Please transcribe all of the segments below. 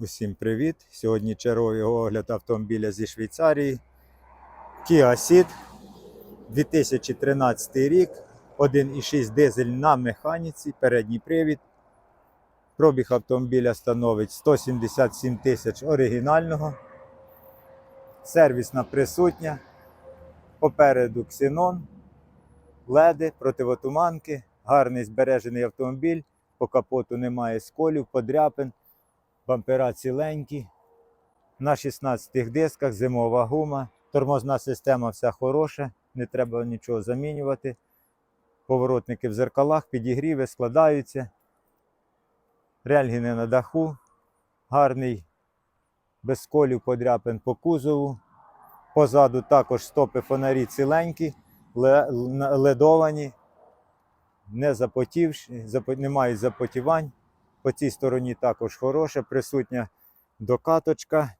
Усім привіт! Сьогодні черговий огляд автомобіля зі Швейцарії. Kia Ceed 2013 рік, 1,6 дизель на механіці, передній привід. Пробіг автомобіля становить 177 тисяч оригінального. Сервісна присутня. Попереду ксенон, леди, противотуманки, гарний збережений автомобіль. По капоту немає сколів, подряпин. Бампера ціленькі. На 16 дисках зимова гума. Тормозна система вся хороша, не треба нічого замінювати. Поворотники в зеркалах, підігріви, складаються. Рельгіни на даху. Гарний без сколів подряпин по кузову. Позаду також стопи фонарі ціленькі, ледовані, не запотівші, запо- не мають запотівань. По цій стороні також хороша, присутня докаточка,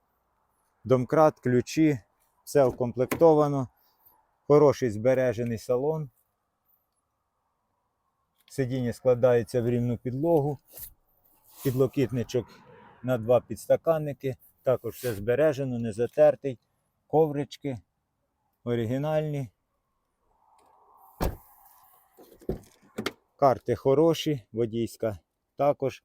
домкрат, ключі, все укомплектовано. Хороший збережений салон. Сидіння складається в рівну підлогу. Підлокітничок на два підстаканники. Також все збережено, не затертий. Коврички оригінальні. Карти хороші, водійська також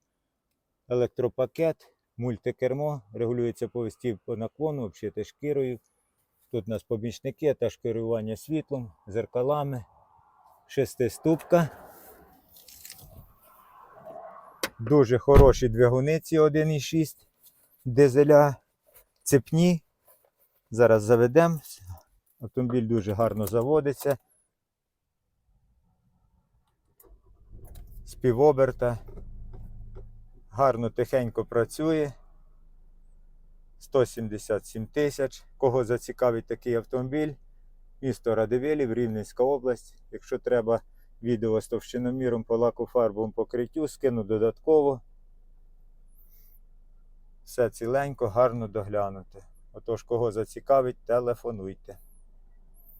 електропакет, мультикермо, регулюється повісті по наклону, обшите шкірою. Тут у нас помічники, теж керування світлом, зеркалами, шестиступка. Дуже хороші двигуни ці 1,6 дизеля, цепні. Зараз заведемо. Автомобіль дуже гарно заводиться. З півоберта гарно тихенько працює. 177 тисяч. Кого зацікавить такий автомобіль? Місто Радивилів, Рівненська область. Якщо треба відео з товщиноміром по лакофарбовому покриттю, скину додатково. Все ціленько, гарно доглянуте. Отож, кого зацікавить, телефонуйте.